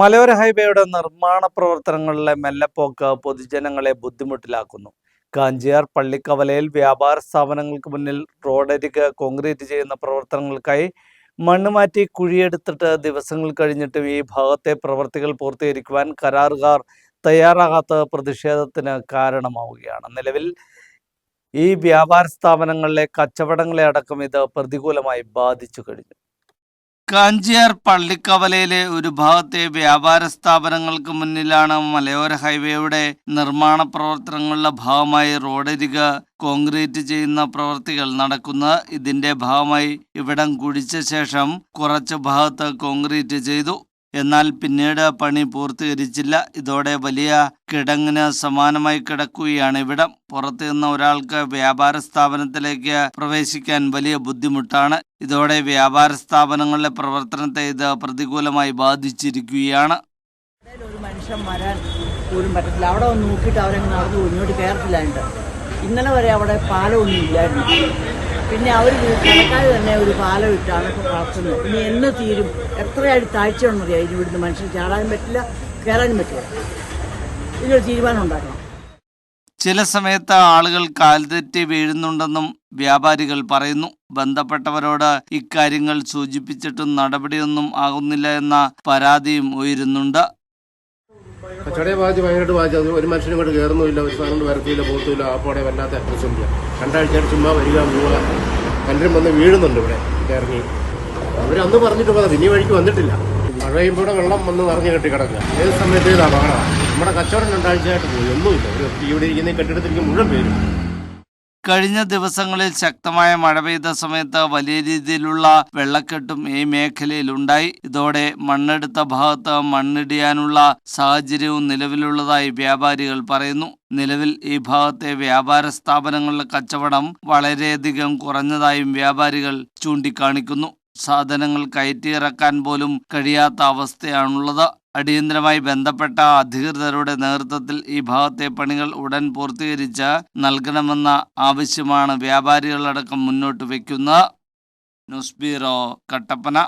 മലയോര ഹൈവേയുടെ നിർമ്മാണ പ്രവർത്തനങ്ങളിലെ മെല്ലപ്പോക്ക് പൊതുജനങ്ങളെ ബുദ്ധിമുട്ടിലാക്കുന്നു. കാഞ്ചിയാർ പള്ളിക്കവലയിൽ വ്യാപാര സ്ഥാപനങ്ങൾക്ക് മുന്നിൽ റോഡരിക് കോൺക്രീറ്റ് ചെയ്യുന്ന പ്രവർത്തനങ്ങൾക്കായി മണ്ണ് മാറ്റി കുഴിയെടുത്തിട്ട് ദിവസങ്ങൾ കഴിഞ്ഞിട്ടും ഈ ഭാഗത്തെ പ്രവർത്തികൾ പൂർത്തീകരിക്കുവാൻ കരാറുകാർ തയ്യാറാകാത്ത പ്രതിഷേധത്തിന് കാരണമാവുകയാണ്. നിലവിൽ ഈ വ്യാപാര സ്ഥാപനങ്ങളിലെ കച്ചവടങ്ങളെ അടക്കം ഇത് പ്രതികൂലമായി ബാധിച്ചു കഴിഞ്ഞു. കാഞ്ചിയാർ പള്ളിക്കവലയിലെ ഒരു ഭാഗത്തെ വ്യാപാര സ്ഥാപനങ്ങൾക്ക് മുന്നിലാണ് മലയോര ഹൈവേയുടെ നിർമ്മാണ പ്രവർത്തനങ്ങളുടെ ഭാഗമായി റോഡരിക കോൺക്രീറ്റ് ചെയ്യുന്ന പ്രവൃത്തികൾ നടക്കുന്ന ഇതിന്റെ ഭാഗമായി ഇവിടം കുഴിച്ച ശേഷം കുറച്ച് ഭാഗത്ത് കോൺക്രീറ്റ് ചെയ്തു. എന്നാൽ പിന്നീട് പണി പൂർത്തീകരിച്ചില്ല. ഇതോടെ വലിയ കിടങ്ങിന് സമാനമായി കിടക്കുകയാണ് ഇവിടം. പുറത്തു നിന്ന് ഒരാൾക്ക് വ്യാപാര സ്ഥാപനത്തിലേക്ക് പ്രവേശിക്കാൻ വലിയ ബുദ്ധിമുട്ടാണ്. ഇതോടെ വ്യാപാര സ്ഥാപനങ്ങളുടെ പ്രവർത്തനത്തെ ഇത് പ്രതികൂലമായി ബാധിച്ചിരിക്കുകയാണ്. ഒരു മനുഷ്യൻ വരാൻ പോലും പറ്റത്തില്ല. അവിടെ നോക്കിയിട്ട് അവരങ്ങ് നടന്നു പോകും ഇങ്ങോട്ട് ഇന്നലെ വരെ അവിടെ പാലമൊന്നും ഇല്ലായിരുന്നു. പിന്നെ അവർ കണക്കാർ തന്നെ ഒരു പാലം ഇട്ടാണ് വളർത്തുന്നത്. ഇനി എന്ന് തീരും? എത്രയായിട്ട് താഴ്ച ഉണ്ടെന്നറിയാം ഇനി ഇവിടുന്ന് മനുഷ്യൻ ചാടാനും പറ്റില്ല കയറാനും പറ്റില്ല. ഇതിനൊരു തീരുമാനം ഉണ്ടാക്കണം. ചില സമയത്ത് ആളുകൾ കാൽതെറ്റി വീഴുന്നുണ്ടെന്നും വ്യാപാരികൾ പറയുന്നു. ബന്ധപ്പെട്ടവരോട് ഇക്കാര്യങ്ങൾ സൂചിപ്പിച്ചിട്ടും നടപടിയൊന്നും ആകുന്നില്ല എന്ന പരാതിയും ഉയരുന്നുണ്ട്. കച്ചവടയെ ബാധിച്ച് ഭയങ്കരമായിട്ട് ബാധിച്ചു അത് ഒരു മനുഷ്യനും കൊണ്ട് കയറുന്നുമില്ല ഒരു സാധനം കൊണ്ട് വരത്തില്ല പോകത്തില്ല ആപ്പോടെ വല്ലാത്ത പ്രശ്നമില്ല രണ്ടാഴ്ചയായിട്ട് ചുമ്മാ വരിക പോവുക. പലരും വന്ന് വീഴുന്നുണ്ട് ഇവിടെ ഇറങ്ങി. അവർ അന്ന് പറഞ്ഞിട്ട് പോകാം ഇനി വഴിക്ക് വന്നിട്ടില്ല. മഴ ഇവിടെ വെള്ളം വന്ന് നിറഞ്ഞു കെട്ടി കിടക്കുക. ഏത് സമയത്ത് ഇത് നമ്മുടെ കച്ചവടം രണ്ടാഴ്ചയായിട്ട് പോയി. ഒന്നുമില്ല. ഒരു ഇവിടെ ഇരിക്കുന്ന കെട്ടിടത്തിലേക്ക് മുഴുവൻ പേരും. കഴിഞ്ഞ ദിവസങ്ങളിൽ ശക്തമായ മഴ പെയ്ത സമയത്ത് വലിയ രീതിയിലുള്ള വെള്ളക്കെട്ടും ഈ മേഖലയിൽ ഉണ്ടായി. ഇതോടെ മണ്ണെടുത്ത ഭാഗത്ത് മണ്ണിടിയാനുള്ള സാഹചര്യവും നിലവിലുള്ളതായി വ്യാപാരികൾ പറയുന്നു. നിലവിൽ ഈ ഭാഗത്തെ വ്യാപാര സ്ഥാപനങ്ങളുടെ കച്ചവടം വളരെയധികം കുറഞ്ഞതായും വ്യാപാരികൾ ചൂണ്ടിക്കാണിക്കുന്നു. സാധനങ്ങൾ കയറ്റിയിറക്കാൻ പോലും കഴിയാത്ത അവസ്ഥയാണുള്ളത്. അടിയന്തരമായി ബന്ധപ്പെട്ട അധികൃതരുടെ നേതൃത്വത്തിൽ ഈ ഭാഗത്തെ പണികൾ ഉടൻ പൂർത്തീകരിച്ച് നൽകണമെന്ന ആവശ്യമാണ് വ്യാപാരികളടക്കം മുന്നോട്ട് വയ്ക്കുന്നത് ന്യൂസ് ബ്യൂറോ കട്ടപ്പന.